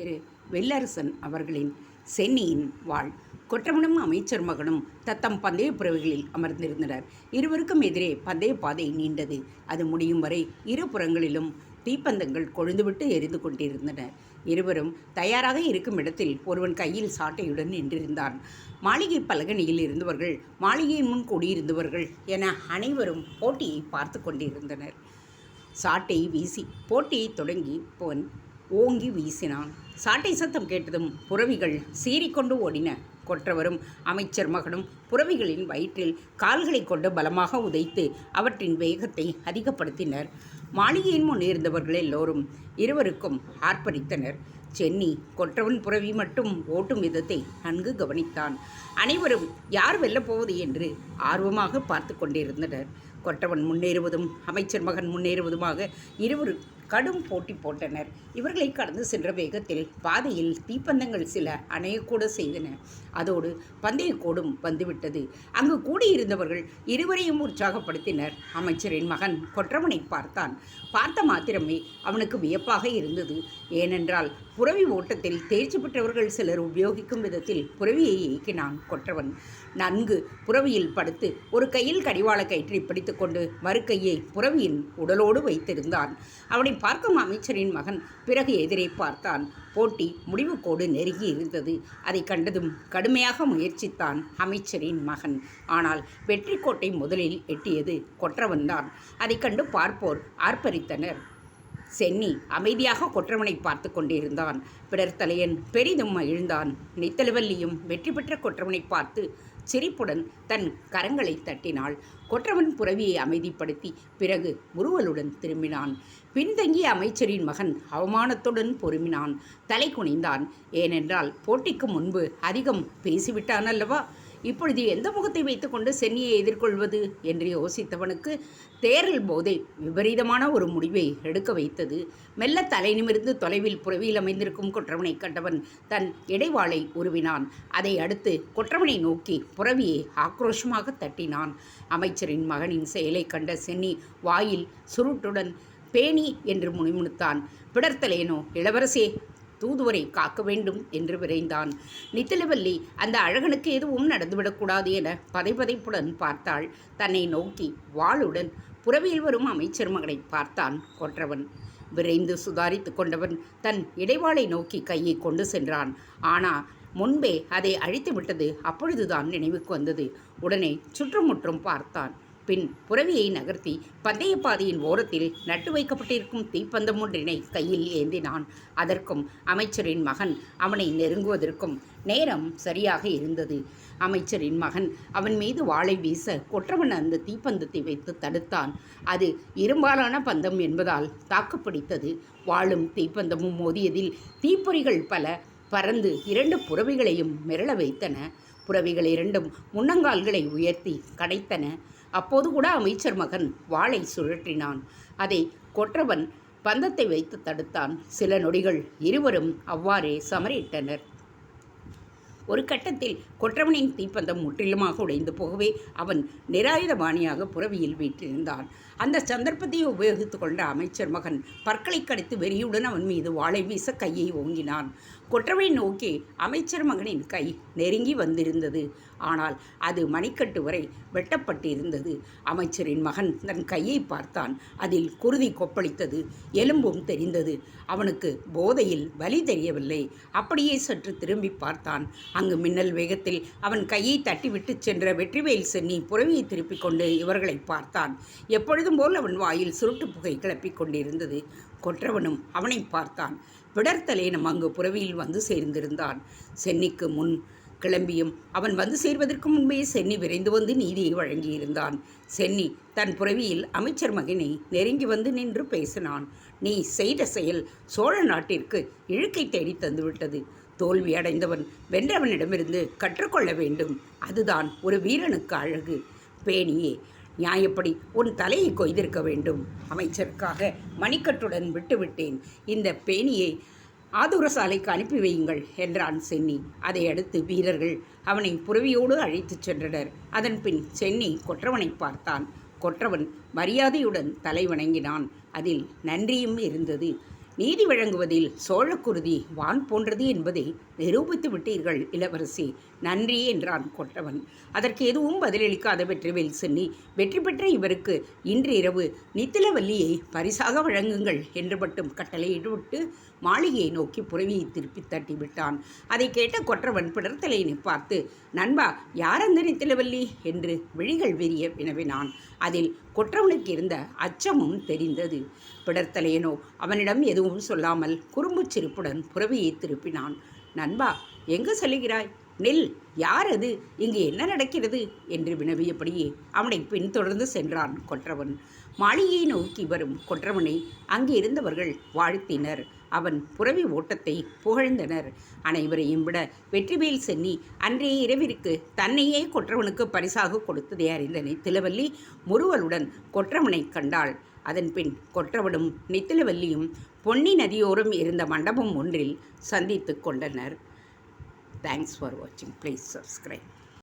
திரு வெள்ளரசன் அவர்களின் சென்னியின் வாழ். கொற்றவனும் அமைச்சர் மகனும் தத்தம் பந்தய பிறவிகளில் அமர்ந்திருந்தனர். இருவருக்கும் எதிரே பந்தய பாதை நீண்டது. அது முடியும் வரை இரு புறங்களிலும் தீப்பந்தங்கள் கொழுந்துவிட்டு எரிந்து கொண்டிருந்தன. இருவரும் தயாராக இருக்கும் இடத்தில் ஒருவன் கையில் சாட்டையுடன் நின்றிருந்தான். மாளிகை பலகணியில் இருந்தவர்கள் மாளிகையின் முன் கூடியிருந்தவர்கள் என அனைவரும் போட்டியை பார்த்து கொண்டிருந்தனர். சாட்டை வீசி போட்டியை தொடங்கி போன் ஓங்கி வீசினான். சாட்டை சத்தம் கேட்டதும் புறவிகள் சீறிக்கொண்டு ஓடின. கொற்றவரும் அமைச்சர் மகனும் புறவிகளின் வயிற்றில் கால்களை கொண்டு பலமாக உதைத்து அவற்றின் வேகத்தை அதிகப்படுத்தினர். மாளிகையின் முன் இருந்தவர்கள் எல்லோரும் இருவருக்கும் ஆர்ப்பரித்தனர். சென்னி கொற்றவன் புறவி மட்டும் ஓட்டும் விதத்தை நன்கு கவனித்தான். அனைவரும் யார் வெல்லப்போவது என்று ஆர்வமாக பார்த்து கொண்டிருந்தனர். கொற்றவன் முன்னேறுவதும் அமைச்சர் மகன் முன்னேறுவதுமாக இருவரும் கடும் போட்டி போட்டனர். இவர்களை கடந்து சென்ற வேகத்தில் பாதையில் தீப்பந்தங்கள் சில அணையக்கூட செய்தன. அதோடு பந்தயக்கூடும் வந்துவிட்டது. அங்கு கூடியிருந்தவர்கள் இருவரையும் உற்சாகப்படுத்தினர். அமைச்சரின் மகன் கொற்றவனை பார்த்தான். பார்த்த மாத்திரமே அவனுக்கு வியப்பாக இருந்தது. ஏனென்றால் புறவி ஓட்டத்தில் தேர்ச்சி பெற்றவர்கள் சிலர் உபயோகிக்கும் விதத்தில் புறவியை இயக்கினான் கொற்றவன். நன்கு புறவியில் படுத்து ஒரு கையில் கடிவாள கயிற்றை பிடித்துக்கொண்டு மறு கையை புறவியின் உடலோடு வைத்திருந்தான். அவனை பார்க்கும் அமைச்சரின் மகன் பிறகு எதிரே பார்த்தான். போட்டி முடிவுக்கோடு நெருங்கி இருந்தது. அதை கண்டதும் கடுமையாக முயற்சித்தான் அமைச்சரின் மகன். ஆனால் வெற்றி கோட்டை முதலில் எட்டியது கொற்றவன்தான். அதை கண்டு பார்ப்போர் ஆர்ப்பரித்தனர். சென்னி அமைதியாக கொற்றவனை பார்த்து கொண்டிருந்தான். பிடர் தலையன் பெரிதும் மகிழ்ந்தான். நித்தலவல்லியும் வெற்றி பெற்ற கொற்றவனை பார்த்து சிரிப்புடன் தன் கரங்களை தட்டினாள். கொற்றவன் புறவியை அமைதிப்படுத்தி பிறகு முறுவலுடன் திரும்பினான். பின்தங்கிய அமைச்சரின் மகன் அவமானத்துடன் பொறுமினான். தலை குனிந்தான். ஏனென்றால் போட்டிக்கு முன்பு அதிகம் பேசிவிட்டான் அல்லவா இப்பொழுது எந்த முகத்தை வைத்துக்கொண்டு சென்னியை எதிர்கொள்வது என்று யோசித்தவனுக்கு தேரல் போதே விபரீதமான ஒரு முடிவை எடுக்க வைத்தது. மெல்ல தலை நிமிர்ந்து தொலைவில் புறவியில் அமைந்திருக்கும் கொற்றவனை கண்டவன் தன் இடைவாளை உருவினான். அதை அடுத்து கொற்றவனை நோக்கி புறவியை ஆக்ரோஷமாக தட்டினான். அமைச்சரின் மகனின் செயலை கண்ட சென்னி வாயில் சுருட்டுடன் பேணி என்று முணுமுணுத்தான். பிடர்த்தலேனோ இளவரசே! தூதுவரை காக்க வேண்டும் என்று விரைந்தான். நித்திலவல்லி அந்த அழகனுக்கு எதுவும் நடந்துவிடக்கூடாது என பதைபதைப்புடன் பார்த்தாள். தன்னை நோக்கி வாளுடன் புறவியில் வரும் அமைச்சர் மகனை பார்த்தான் கொற்றவன் விரைந்து சுதாரித்து கொண்டவன் தன் இடைவாளை நோக்கி கையை கொண்டு சென்றான். ஆனால் முன்பே அதை அழித்து விட்டது அப்பொழுதுதான் நினைவுக்கு வந்தது. உடனே சுற்றுமுற்றும் பார்த்தான். பின் புறவியை நகர்த்தி பந்தய பாதையின் ஓரத்தில் நட்டு வைக்கப்பட்டிருக்கும் தீப்பந்தம் ஒன்றினை கையில் ஏந்தினான். அதற்கும் அமைச்சரின் மகன் அவனை நெருங்குவதற்கும் நேரம் சரியாக இருந்தது. அமைச்சரின் மகன் அவன் மீது வாளை வீச கொற்றவன் அந்த தீப்பந்தத்தை வைத்து தடுத்தான். அது இரும்பாலான பந்தம் என்பதால் தாக்குப்பிடித்தது. வாளும் தீப்பந்தமும் மோதியதில் தீப்பொறிகள் பல பறந்து இரண்டு புறவிகளையும் மிரள வைத்தன. புறவிகள் இரண்டும் முன்னங்கால்களை உயர்த்தி கடைத்தன. அப்போது கூட அமைச்சர் மகன் வாளை சுழற்றினான். அதை கொற்றவன் பந்தத்தை வைத்து தடுத்தான். சில நொடிகள் இருவரும் அவ்வாறே சமரிட்டனர் ஒரு கட்டத்தில் கொற்றவனின் தீப்பந்தம் முற்றிலுமாக உடைந்து போகவே அவன் நிராயுதபாணியாக புறவியில் வீற்றிருந்தான். அந்த சந்தர்ப்பத்தை உபயோகித்து கொண்ட அமைச்சர் மகன் பற்களை கடித்து வெறியுடன் அவன் மீது வாளை வீச கையை ஓங்கினான். கொற்றவனை நோக்கி அமைச்சர் மகனின் கை நெருங்கி வந்திருந்தது. ஆனால் அது மணிக்கட்டு வரை வெட்டப்பட்டிருந்தது. அமைச்சரின் மகன் தன் கையை பார்த்தான். அதில் குருதி கொப்பளித்தது. எலும்பும் தெரிந்தது. அவனுக்கு போதையில் வலி தெரியவில்லை. அப்படியே சற்று திரும்பி பார்த்தான். அங்கு மின்னல் வேகத்தில் அவன் கையை தட்டிவிட்டு சென்ற வெற்றிவேல் சென்னி புறவியை திருப்பிக் கொண்டு இவர்களை பார்த்தான். எப்பொழுதும் போல் அவன் வாயில் சுருட்டு புகை கிளப்பிக் கொண்டிருந்தது. கொற்றவனும் அவனை பார்த்தான். விடர்த்தலேனும் அங்கு புறவியில் வந்து சேர்ந்திருந்தான். சென்னிக்கு முன் கிளம்பியும் அவன் வந்து சேர்வதற்கு முன்பே சென்னி விரைந்து வந்து நீதியை வழங்கியிருந்தான். சென்னி தன் புறவியில் அமைச்சர் மகனை நெருங்கி வந்து நின்று பேசினான். நீ செய்த செயல் சோழ நாட்டிற்கு இழுக்கை தேடி தந்துவிட்டது தோல்வி அடைந்தவன் வென்றவனிடமிருந்து கற்றுக்கொள்ள வேண்டும். அதுதான் ஒரு வீரனுக்கு அழகு. பேணியே நியாயப்படி உன் தலையை கொய்திருக்க வேண்டும்? அமைச்சருக்காக மணிக்கட்டுடன் விட்டுவிட்டேன். இந்த பேணியை ஆதுர சாலைக்கு அனுப்பி வையுங்கள் என்றான் சென்னி. அதை அடுத்து வீரர்கள் அவனை புறவியோடு அழைத்துச் சென்றனர். அதன் பின் சென்னி கொற்றவனை பார்த்தான். கொற்றவன் மரியாதையுடன் தலை வணங்கினான். அதில் நன்றியும் இருந்தது. நீதி வழங்குவதில் சோழக்குருதி வான் போன்றது என்பதை நிரூபித்து விட்டீர்கள் இளவரசி. நன்றி என்றான் கொற்றவன். அதற்கு எதுவும் பதிலளிக்காத வெற்றிவேல் சென்னி வெற்றி பெற்ற இவருக்கு இன்று இரவு நித்திலவல்லியை பரிசாக வழங்குங்கள் என்று மட்டும் கட்டளையிட்டு மாளிகையை நோக்கி புறவியை திருப்பி தட்டிவிட்டான். அதை கேட்ட கொற்றவன் பிடர்த்தலையினை பார்த்து நண்பா யார் அந்த நித்திலவல்லி? என்று விழிகள் விரிய வினவினான். அதில் கொற்றவனுக்கு இருந்த அச்சமும் தெரிந்தது. பிடர்த்தலையனோ அவனிடம் எதுவும் சொல்லாமல் குறும்புச் சிரிப்புடன் புறவியை திருப்பினான். நண்பா எங்கு செல்கிறாய் நில் யார் அது? இங்கு என்ன நடக்கிறது? என்று வினவியபடியே அவனை பின்தொடர்ந்து சென்றான் கொற்றவன். மாளிகையை நோக்கி வரும் கொற்றவனை அங்கே இருந்தவர்கள் வாழ்த்தினர். அவன் புறவி ஓட்டத்தை புகழ்ந்தனர். அனைவரையும் விட வெற்றிவேல் சென்னி அன்றைய இரவிற்கு தன்னையே கொற்றவனுக்கு பரிசாக கொடுத்ததை அறிந்த நித்திலவல்லி முறுவலுடன் கொற்றவனை கண்டாள். அதன்பின் கொற்றவனும் நித்திலவல்லியும் பொன்னி நதியோரம் இருந்த மண்டபம் ஒன்றில் சந்தித்து கொண்டனர். தேங்க்ஸ் ஃபார் வாட்சிங் ப்ளீஸ் சப்ஸ்கிரைப்